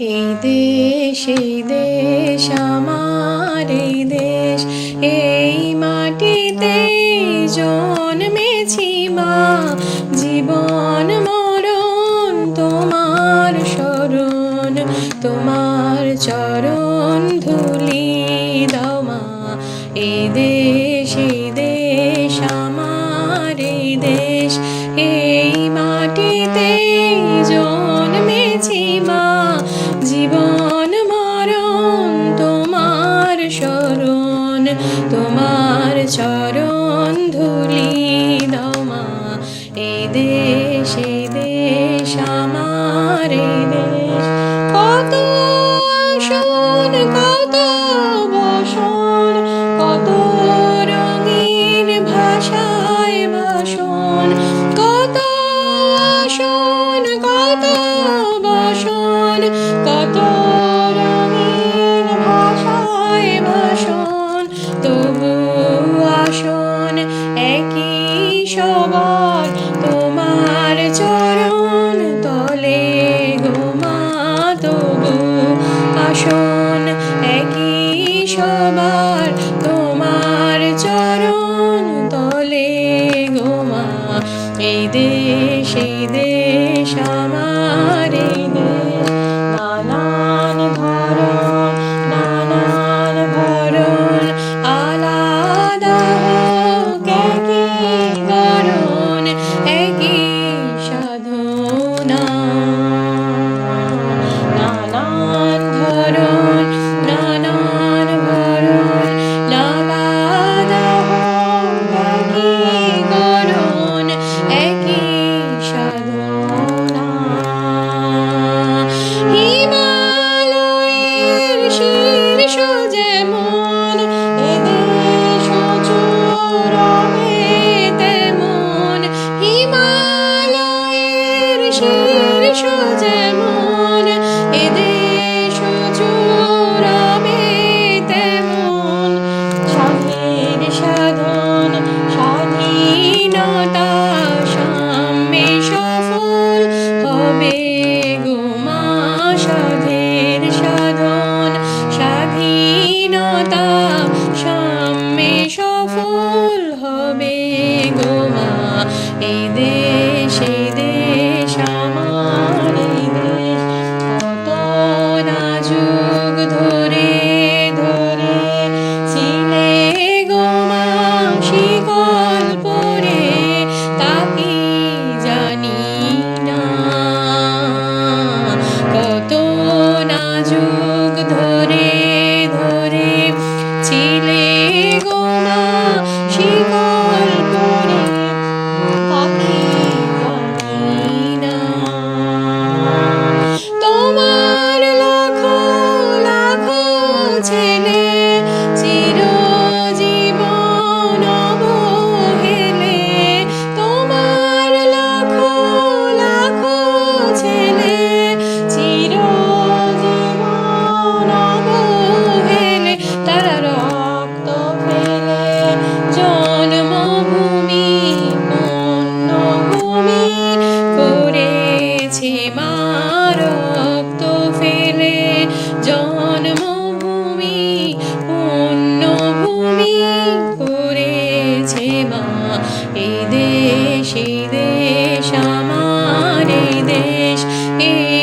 এই দেশ এই দেশ, আমার এই দেশ, এই মাটিতে জন্মেছি মা। জীবন, মরণ তোমার স্মরণ তোমার চরণ ধুলি দাও মা। এই দেশ এই দেশ, আমার এই দেশ, এই মাটিতে জন্মেছি মা। দেশ দেশ আমার দেশ সামনে সফল হবে গোমা এদের deixe